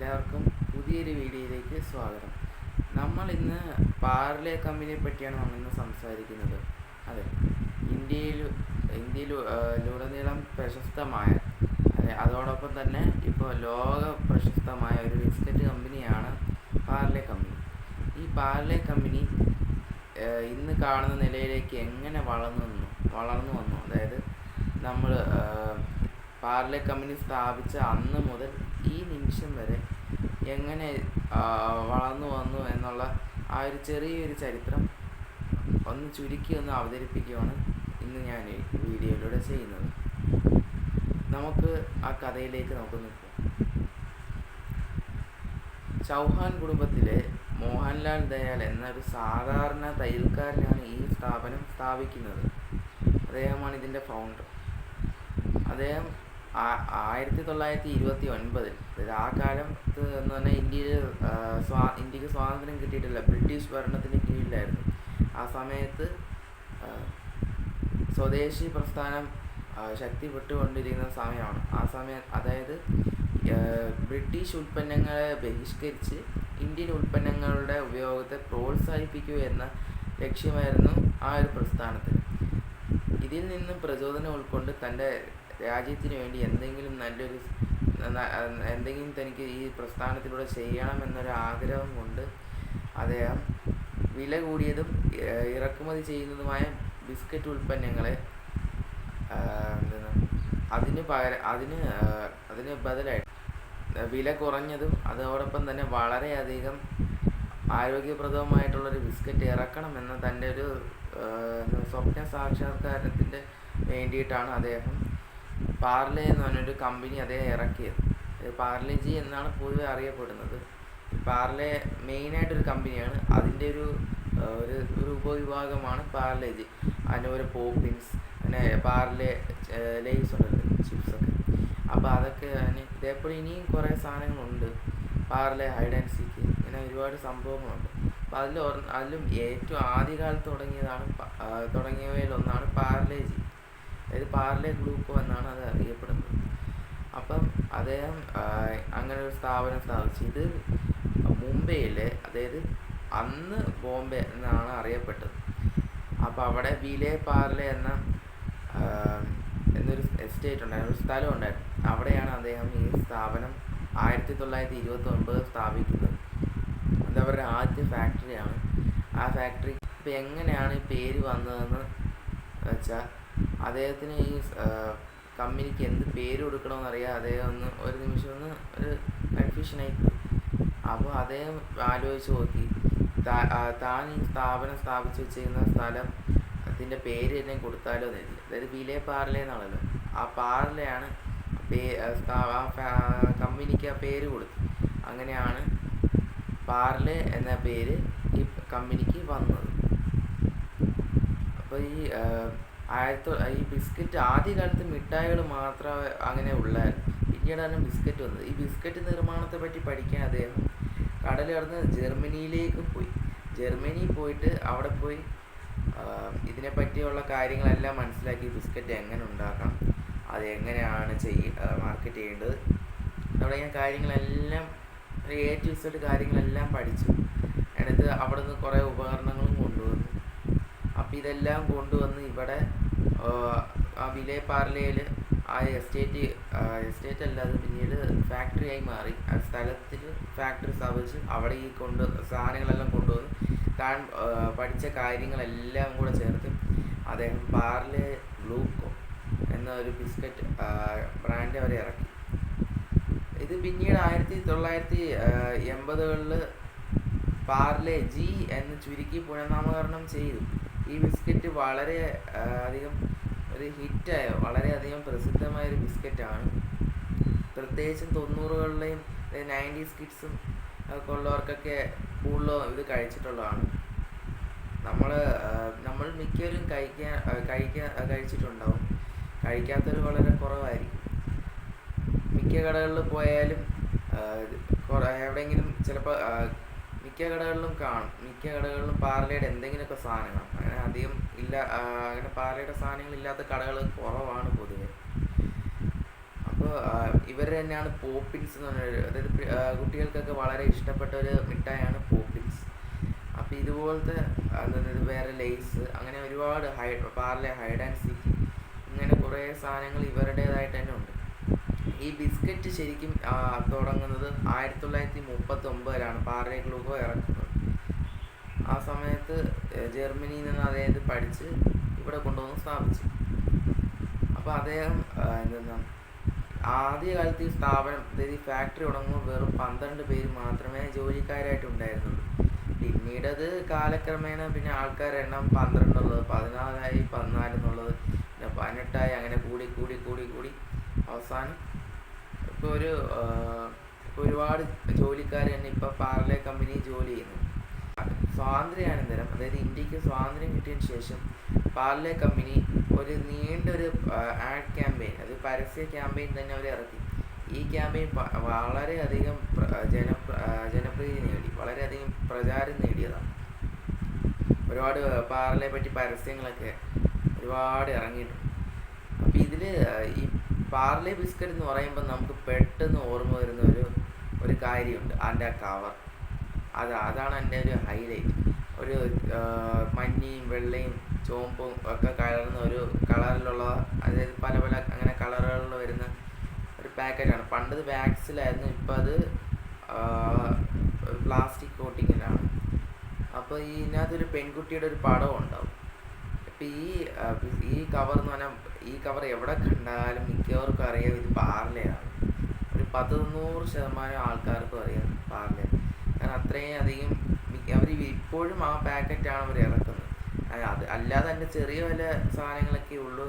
എല്ലാവർക്കും പുതിയൊരു വീഡിയോയിലേക്ക് സ്വാഗതം. നമ്മൾ ഇന്ന് പാർലെ കമ്പനിയെ പറ്റിയാണ് നമ്മൾ ഇന്ന് സംസാരിക്കുന്നത്. അതെ ഇന്ത്യയിൽ ഇന്ത്യയിൽ ലുടനീളം പ്രശസ്തമായ അതെ അതോടൊപ്പം തന്നെ ഇപ്പോൾ ലോക പ്രശസ്തമായ ഒരു ബിസ്ക്കറ്റ് കമ്പനിയാണ് പാർലെ കമ്പനി. ഈ പാർലെ കമ്പനി ഇന്ന് കാണുന്ന നിലയിലേക്ക് എങ്ങനെ വളർന്നു വന്നു വളർന്നു വന്നു? അതായത് നമ്മൾ പാർലെ കമ്പനി സ്ഥാപിച്ച അന്ന് മുതൽ ഈ നിമിഷം വരെ എങ്ങനെ വളർന്നു വന്നു എന്നുള്ള ആ ഒരു ചെറിയൊരു ചരിത്രം ഒന്ന് ചുരുക്കി ഒന്ന് അവതരിപ്പിക്കുകയാണ് ഇന്ന് ഞാൻ വീഡിയോയിലൂടെ ചെയ്യുന്നത്. നമുക്ക് ആ കഥയിലേക്ക് നമുക്ക് നിൽക്കാം ചൗഹാൻ കുടുംബത്തിലെ മോഹൻലാൽ ദയാൽ എന്നൊരു സാധാരണ തയ്യൽക്കാരനാണ് ഈ സ്ഥാപനം സ്ഥാപിക്കുന്നത്. അദ്ദേഹമാണ് ഇതിന്റെ ഫൗണ്ടർ അദ്ദേഹം ആയിരത്തി തൊള്ളായിരത്തി ഇരുപത്തി ഒൻപതിൽ അതായത് ആ കാലത്ത് എന്ന് പറഞ്ഞാൽ ഇന്ത്യയിൽ സ്വാ ഇന്ത്യയ്ക്ക് സ്വാതന്ത്ര്യം കിട്ടിയിട്ടില്ല. ബ്രിട്ടീഷ് ഭരണത്തിന് കീഴിലായിരുന്നു. ആ സമയത്ത് സ്വദേശി പ്രസ്ഥാനം ശക്തിപ്പെട്ടുകൊണ്ടിരിക്കുന്ന സമയമാണ്. ആ സമയം അതായത് ബ്രിട്ടീഷ് ഉൽപ്പന്നങ്ങളെ ബഹിഷ്കരിച്ച് ഇന്ത്യൻ ഉൽപ്പന്നങ്ങളുടെ ഉപയോഗത്തെ പ്രോത്സാഹിപ്പിക്കുക എന്ന ലക്ഷ്യമായിരുന്നു ആ ഒരു പ്രസ്ഥാനത്തിന്. ഇതിൽ നിന്നും പ്രചോദനം ഉൾക്കൊണ്ട് തന്റെ രാജ്യത്തിന് വേണ്ടി എന്തെങ്കിലും നല്ലൊരു എന്തെങ്കിലും തനിക്ക് ഈ പ്രസ്ഥാനത്തിലൂടെ ചെയ്യണമെന്നൊരു ആഗ്രഹം കൊണ്ട് അദ്ദേഹം വില കൂടിയതും ഇറക്കുമതി ചെയ്യുന്നതുമായ ബിസ്ക്കറ്റ് ഉൽപ്പന്നങ്ങളെ അതിന് പകരം അതിന് അതിന് ബദലായിട്ട് വില കുറഞ്ഞതും അതോടൊപ്പം തന്നെ വളരെയധികം ആരോഗ്യപ്രദവുമായിട്ടുള്ളൊരു ബിസ്ക്കറ്റ് ഇറക്കണം എന്ന തന്റെ ഒരു സ്വപ്ന സാക്ഷാത്കാരത്തിന്റെ വേണ്ടിയിട്ടാണ് അദ്ദേഹം പാർലെ എന്ന് പറഞ്ഞൊരു കമ്പനി അദ്ദേഹം ഇറക്കിയത്. പാർലെ ജി എന്നാണ് പൊതുവെ അറിയപ്പെടുന്നത്. പാർലെ മെയിനായിട്ടൊരു കമ്പനിയാണ് അതിന്റെ ഒരു ഒരു ഒരു ഉപവിഭാഗമാണ് പാർലെ ജി. അതിന്റെ ഒരു പോപ്പിൻസ് പിന്നെ പാർലെ ലേസ് ഉണ്ടല്ലോ ചിപ്സൊക്കെ അപ്പോൾ അതൊക്കെ അതിന് ഇതേപോലെ ഇനിയും കുറേ സാധനങ്ങളുണ്ട്. പാർലെ ഹൈഡ് ആൻഡ് സീക്ക് ഇങ്ങനെ ഒരുപാട് സംഭവങ്ങളുണ്ട്. അപ്പോൾ അതിൽ അതിലും ഏറ്റവും ആദ്യകാലത്ത് തുടങ്ങിയതാണ് തുടങ്ങിയവയിലൊന്നാണ് പാർലെ ജി. അതായത് പാർലെ ഗ്രൂപ്പ് എന്നാണ് അത് അറിയപ്പെടുന്നത്. അപ്പം അദ്ദേഹം അങ്ങനെ ഒരു സ്ഥാപനം സ്ഥാപിച്ചു. ഇത് മുംബൈയിലെ അതായത് അന്ന് ബോംബെ എന്നാണ് അറിയപ്പെട്ടത്. അപ്പോൾ അവിടെ വിലെ പാർലെ എന്ന എന്നൊരു എസ്റ്റേറ്റ് ഉണ്ടായിരുന്നു. ഒരു സ്ഥലം ഉണ്ടായിരുന്നു. അവിടെയാണ് അദ്ദേഹം ഈ സ്ഥാപനം ആയിരത്തി തൊള്ളായിരത്തി ഇരുപത്തി ഒൻപത് സ്ഥാപിക്കുന്നത്. അത് അവരുടെ ആദ്യ ഫാക്ടറിയാണ്. ആ ഫാക്ടറി ഇപ്പം എങ്ങനെയാണ് ഈ പേര് വന്നതെന്ന് വെച്ചാൽ അദ്ദേഹത്തിന് ഈ കമ്പനിക്ക് എന്ത് പേര് കൊടുക്കണമെന്ന് അറിയാം അദ്ദേഹം ഒന്ന് ഒരു നിമിഷം ഒന്ന് ഒരു കൺഫ്യൂഷനായി അപ്പോൾ അദ്ദേഹം ആലോചിച്ച് നോക്കി. താൻ ഈ സ്ഥാപനം സ്ഥാപിച്ച് വെച്ചിരുന്ന സ്ഥലം അതിന്റെ പേര് തന്നെ കൊടുത്താലോ എന്ന് അതായത് വിലേ പാർലേ എന്നാണല്ലോ. ആ പാർലയാണ് പേ കമ്പനിക്ക് ആ പേര് കൊടുത്തു അങ്ങനെയാണ് പാർലെ എന്ന പേര് ഈ കമ്പനിക്ക് വന്നത്. അപ്പോൾ ഈ ആയിരത്തി ഈ ബിസ്ക്കറ്റ് ആദ്യകാലത്ത് മിഠായികൾ മാത്രമേ അങ്ങനെ ഉള്ളായിരുന്നു. പിന്നീടാണ് ബിസ്ക്കറ്റ് വന്നത്. ഈ ബിസ്ക്കറ്റ് നിർമ്മാണത്തെ പറ്റി പഠിക്കാൻ അദ്ദേഹം കടൽ കടന്ന് ജർമ്മനിയിലേക്ക് പോയി. ജർമ്മനിയിൽ പോയിട്ട് അവിടെ പോയി ഇതിനെ പറ്റിയുള്ള കാര്യങ്ങളെല്ലാം മനസ്സിലാക്കി ബിസ്ക്കറ്റ് എങ്ങനെ ഉണ്ടാക്കണം അത് എങ്ങനെയാണ് ചെയ്യ മാർക്കറ്റ് ചെയ്യേണ്ടത് തുടങ്ങിയ കാര്യങ്ങളെല്ലാം എ ടു കാര്യങ്ങളെല്ലാം പഠിച്ചു. എന്നിട്ട് അവിടെ നിന്ന് കുറേ ഉപകരണങ്ങളും കൊണ്ടുവന്നു അപ്പം ഇതെല്ലാം കൊണ്ടുവന്ന് ഇവിടെ ആ, വിലേപ്പാർലയിൽ വിലേ പാർലയിൽ ആ എസ്റ്റേറ്റ് എസ്റ്റേറ്റ് അല്ലാതെ പിന്നീട് ഫാക്ടറി ആയി മാറി. ആ സ്ഥലത്തിൽ ഫാക്ടറി സ്ഥാപിച്ച് അവിടെ ഈ കൊണ്ട് സാധനങ്ങളെല്ലാം കൊണ്ടുവന്ന് താൻ പഠിച്ച കാര്യങ്ങളെല്ലാം കൂടെ ചേർത്ത് അദ്ദേഹം പാർലെ ഗ്ലൂക്കോ എന്ന ഒരു ബിസ്ക്കറ്റ് ബ്രാൻഡ് അവർ ഇറക്കി. ഇത് പിന്നീട് ആയിരത്തി തൊള്ളായിരത്തി എൺപതുകളിൽ പാർലെ ജി എന്ന് ചുരുക്കി പുനർനാമകരണം ചെയ്തു. ഈ ബിസ്ക്കറ്റ് വളരെ അധികം ഒരു ഹിറ്റായ വളരെയധികം പ്രസിദ്ധമായ ഒരു ബിസ്ക്കറ്റാണ്. പ്രത്യേകിച്ചും തൊണ്ണൂറുകളിലെയും നയന്റീസ് കിഡ്സും ഒക്കെ ഉള്ളവർക്കൊക്കെ കൂടുതലും ഇത് കഴിച്ചിട്ടുള്ളതാണ്. നമ്മൾ നമ്മൾ മിക്കവരും കഴിക്കാൻ കഴിക്കാൻ കഴിച്ചിട്ടുണ്ടാവും. കഴിക്കാത്തവർ വളരെ കുറവായിരിക്കും. മിക്ക കടകളിൽ പോയാലും എവിടെയെങ്കിലും ചിലപ്പോൾ മിക്ക കടകളിലും കാണും. മിക്ക കടകളിലും പാർലയുടെ എന്തെങ്കിലുമൊക്കെ സാധനങ്ങൾ. അങ്ങനെ അധികം ഇല്ല അങ്ങനെ പാർലയുടെ സാധനങ്ങൾ ഇല്ലാത്ത കടകൾ കുറവാണ് പൊതുവെ. അപ്പോൾ ഇവർ തന്നെയാണ് പോപ്പിൻസ് എന്ന് പറഞ്ഞൊരു അതായത് കുട്ടികൾക്കൊക്കെ വളരെ ഇഷ്ടപ്പെട്ട ഒരു മിഠായിയാണ് പോപ്പിൻസ്. അപ്പോൾ ഇതുപോലത്തെ അതായത് വേറെ ലേസ് അങ്ങനെ ഒരുപാട് ഹൈ പാർലെ ഹൈഡ് ആൻഡ് സീക്ക് ഇങ്ങനെ കുറേ സാധനങ്ങൾ ഇവരുടേതായിട്ട് തന്നെ ഉണ്ട്. ഈ ബിസ്ക്കറ്റ് ശരിക്കും തുടങ്ങുന്നത് ആയിരത്തി തൊള്ളായിരത്തി മുപ്പത്തി ഒമ്പതിലാണ് പാർലെ ഗ്ലൂഹോ ഇറക്കുന്നത്. ആ സമയത്ത് ജർമ്മനിയിൽ നിന്ന് അദ്ദേഹം പഠിച്ച് ഇവിടെ കൊണ്ടുവന്ന് സ്ഥാപിച്ചു. അപ്പോൾ അദ്ദേഹം എന്തെന്നാ ആദ്യകാലത്ത് ഈ സ്ഥാപനം അതായത് ഈ ഫാക്ടറി തുടങ്ങുമ്പോൾ വെറും പന്ത്രണ്ട് പേര് മാത്രമേ ജോലിക്കാരായിട്ട് ഉണ്ടായിരുന്നുള്ളൂ. പിന്നീട് അത് കാലക്രമേണ പിന്നെ ആൾക്കാരുടെ എണ്ണം പന്ത്രണ്ടുള്ളത് പതിനാലായി പതിനാല് എന്നുള്ളത് പിന്നെ പതിനെട്ടായി അങ്ങനെ കൂടി കൂടി കൂടി കൂടി അവസാനം ഇപ്പോൾ ഒരു ഒരുപാട് ജോലിക്കാർ തന്നെ ഇപ്പോൾ പാർലെ കമ്പനി ജോലി ചെയ്യുന്നു. സ്വാതന്ത്ര്യാനന്തരം അതായത് ഇന്ത്യയ്ക്ക് സ്വാതന്ത്ര്യം കിട്ടിയതിന് ശേഷം പാർലെ കമ്പനി ഒരു നീണ്ടൊരു ആഡ് ക്യാമ്പയിൻ അത് പരസ്യ ക്യാമ്പയിൻ തന്നെ അവർ ഇറക്കി. ഈ ക്യാമ്പയിൻ വളരെയധികം ജന ജനപ്രീതി നേടി. വളരെയധികം പ്രചാരം നേടിയതാണ്. ഒരുപാട് പാർലയെ പറ്റി പരസ്യങ്ങളൊക്കെ ഒരുപാട് ഇറങ്ങിയിട്ടുണ്ട്. അപ്പോൾ ഇതിൽ ഈ പാർലെ ബിസ്ക്കറ്റ് എന്ന് പറയുമ്പോൾ നമുക്ക് പെട്ടെന്ന് ഓർമ്മ വരുന്ന ഒരു ഒരു കാര്യമുണ്ട്. അതിന്റെ ആ കവർ അത് അതാണ് എന്റെ ഒരു ഹൈലൈറ്റ് ഒരു മഞ്ഞയും വെള്ളയും ചുവപ്പും ഒക്കെ കലർന്ന ഒരു കളറിലുള്ള അതായത് പല പല അങ്ങനെ കളറുകളിൽ വരുന്ന ഒരു പാക്കറ്റാണ് പണ്ടത് വാക്സിലായിരുന്നു ഇപ്പം അത് പ്ലാസ്റ്റിക് കോട്ടിങ്ങിലാണ് അപ്പോൾ ഈ ഇതിനകത്തൊരു പെൺകുട്ടിയുടെ ഒരു പടം ഉണ്ടാവും ഇപ്പം ഈ ഈ കവർ എന്ന് പറഞ്ഞാൽ ഈ കവർ എവിടെ കണ്ടാലും മിക്കവർക്കും അറിയാം ഇത് പാർലയാണ്. ഒരു തൊണ്ണൂറ് ശതമാനം ആൾക്കാർക്കും അറിയാം പാർലെ. കാരണം അത്രയും അധികം അവർ ഇപ്പോഴും ആ പാക്കറ്റാണ് അവർ ഇറക്കുന്നത്. അത് അല്ലാതെ തന്നെ ചെറിയ വല്ല സാധനങ്ങളൊക്കെ ഉള്ളൂ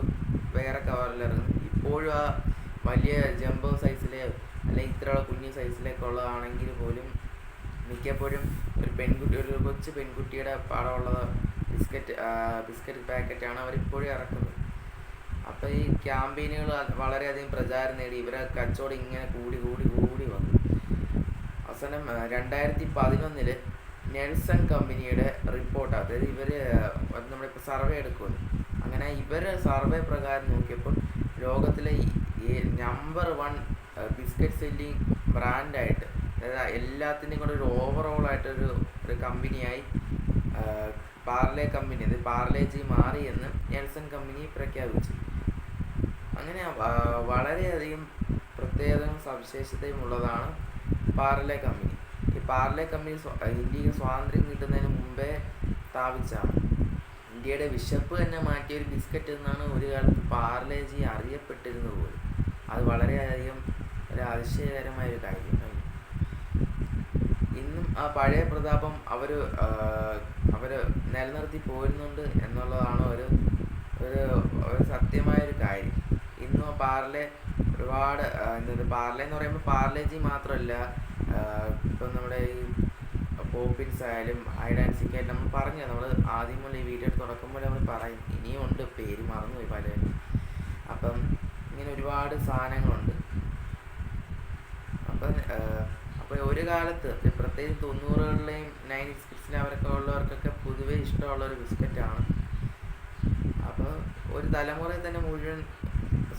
വേറെ കവറിൽ ഇറങ്ങും ഇപ്പോഴും ആ വലിയ ജംബോ സൈസിലെ അല്ലെങ്കിൽ ഇത്രയുള്ള കുഞ്ഞു സൈസിലൊക്കെ ഉള്ളതാണെങ്കിൽ പോലും മിക്കപ്പോഴും ഒരു പെൺകുട്ടി ഒരു കൊച്ചു പെൺകുട്ടിയുടെ പടമുള്ള ബിസ്ക്കറ്റ് ബിസ്ക്കറ്റ് പാക്കറ്റാണ് അവരിപ്പോഴും ഇറക്കുന്നത്. അപ്പോൾ ഈ ക്യാമ്പയിനുകൾ വളരെയധികം പ്രചാരം നേടി. ഇവരെ കച്ചവടം ഇങ്ങനെ കൂടി കൂടി കൂടി വന്നു. അവസാനം രണ്ടായിരത്തി പതിനൊന്നിൽ നെൽസൺ കമ്പനിയുടെ റിപ്പോർട്ട് അതായത് ഇവർ നമ്മളിപ്പോൾ സർവേ എടുക്കുമല്ലോ. അങ്ങനെ ഇവർ സർവേ പ്രകാരം നോക്കിയപ്പോൾ ലോകത്തിലെ നമ്പർ വൺ ബിസ്ക്കറ്റ് സെല്ലിംഗ് ബ്രാൻഡായിട്ട് അതായത് എല്ലാത്തിന്റെയും കൂടെ ഒരു ഓവറോൾ ആയിട്ടൊരു ഒരു കമ്പനിയായി പാർലെ കമ്പനി അത് പാർലേജി മാറി എന്ന് നെൽസൺ കമ്പനി പ്രഖ്യാപിച്ചു. അങ്ങനെ വളരെയധികം പ്രത്യേകതയും സവിശേഷതയും ഉള്ളതാണ് പാർലെ കമ്പനി. ഈ പാർലെ കമ്പനി ഇന്ത്യയ്ക്ക് സ്വാതന്ത്ര്യം കിട്ടുന്നതിന് മുമ്പേ സ്ഥാപിച്ചാണ്. ഇന്ത്യയുടെ വിശപ്പ് തന്നെ മാറ്റിയ ഒരു ബിസ്ക്കറ്റ് എന്നാണ് ഒരു കാലത്ത് പാർലേജി അറിയപ്പെട്ടിരുന്നത് പോലും. അത് വളരെയധികം ഒരു അതിശയകരമായ ഒരു കാര്യമാണ് ഇന്നും ആ പഴയ പ്രതാപം അവർ അവർ നിലനിർത്തി പോരുന്നുണ്ട് എന്നുള്ളതാണ് ഒരു ഒരു സത്യമായൊരു കാര്യം. പാർലെ ഒരുപാട് ആ, എന്താ പാർലെ എന്ന് പറയുമ്പോൾ പാർലേജി മാത്രമല്ല ഇപ്പം നമ്മുടെ ഈ പോപ്പിൻസ് ആയാലും ഹൈഡ് ആൻഡ് ആയാലും നമ്മൾ പറഞ്ഞു നമ്മൾ ആദ്യം മുതൽ ഈ വീഡിയോ തുടക്കുമ്പോൾ നമ്മൾ പറയും ഇനിയും ഉണ്ട് പേര് മറന്നുപോയി പലരും അപ്പം ഇങ്ങനെ ഒരുപാട് സാധനങ്ങളുണ്ട്. അപ്പം അപ്പോൾ ഒരു കാലത്ത് പ്രത്യേകിച്ച് തൊണ്ണൂറുകളിലെയും നയന്റീസ് കിഡ്സിലെ അവരൊക്കെ ഉള്ളവർക്കൊക്കെ പൊതുവേ ഇഷ്ടമുള്ള ഒരു ബിസ്ക്കറ്റാണ്. അപ്പോൾ ഒരു തലമുറയിൽ തന്നെ മുഴുവൻ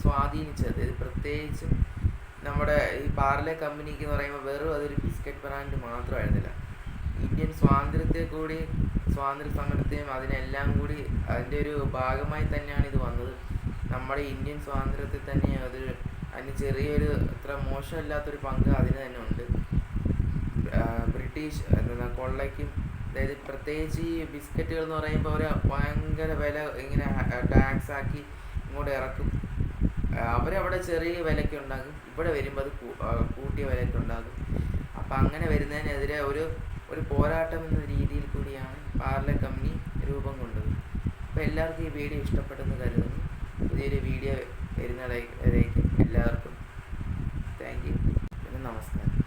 സ്വാധീനിച്ചത്. അതായത് പ്രത്യേകിച്ചും നമ്മുടെ ഈ പാർലെ കമ്പനിക്ക് എന്ന് പറയുമ്പോൾ വെറും അതൊരു ബിസ്ക്കറ്റ് ബ്രാൻഡ് മാത്രമായിരുന്നില്ല. ഇന്ത്യൻ സ്വാതന്ത്ര്യത്തെ കൂടി സ്വാതന്ത്ര്യ സമരത്തെയും അതിനെല്ലാം കൂടി അതിന്റെ ഒരു ഭാഗമായി തന്നെയാണ് ഇത് വന്നത്. നമ്മുടെ ഇന്ത്യൻ സ്വാതന്ത്ര്യത്തിൽ തന്നെ അത് അതിന് ചെറിയൊരു അത്ര മോശമില്ലാത്തൊരു പങ്ക് അതിന് തന്നെ ഉണ്ട്. ബ്രിട്ടീഷ് എന്താ കൊള്ളയ്ക്കും. അതായത് പ്രത്യേകിച്ച് ഈ ബിസ്ക്കറ്റുകൾ എന്ന് പറയുമ്പോൾ അവർ ഭയങ്കര വില ഇങ്ങനെ ടാക്സ് ആക്കി ഇങ്ങോട്ട് ഇറക്കും. അവരവിടെ ചെറിയ വിലയ്ക്ക് ഉണ്ടാകും ഇവിടെ വരുമ്പോൾ അത് കൂട്ടിയ വിലയ്ക്ക് ഉണ്ടാകും അപ്പം അങ്ങനെ വരുന്നതിനെതിരെ ഒരു ഒരു പോരാട്ടം എന്ന രീതിയിൽ കൂടിയാണ് പാർലെ കമ്പനി രൂപം കൊണ്ടത്. അപ്പോൾ എല്ലാവർക്കും ഈ വീഡിയോ ഇഷ്ടപ്പെട്ടെന്ന് കരുതുന്നു. പുതിയൊരു വീഡിയോ വരുന്നതായിരിക്കും എല്ലാവർക്കും. Thank you. നമസ്കാരം.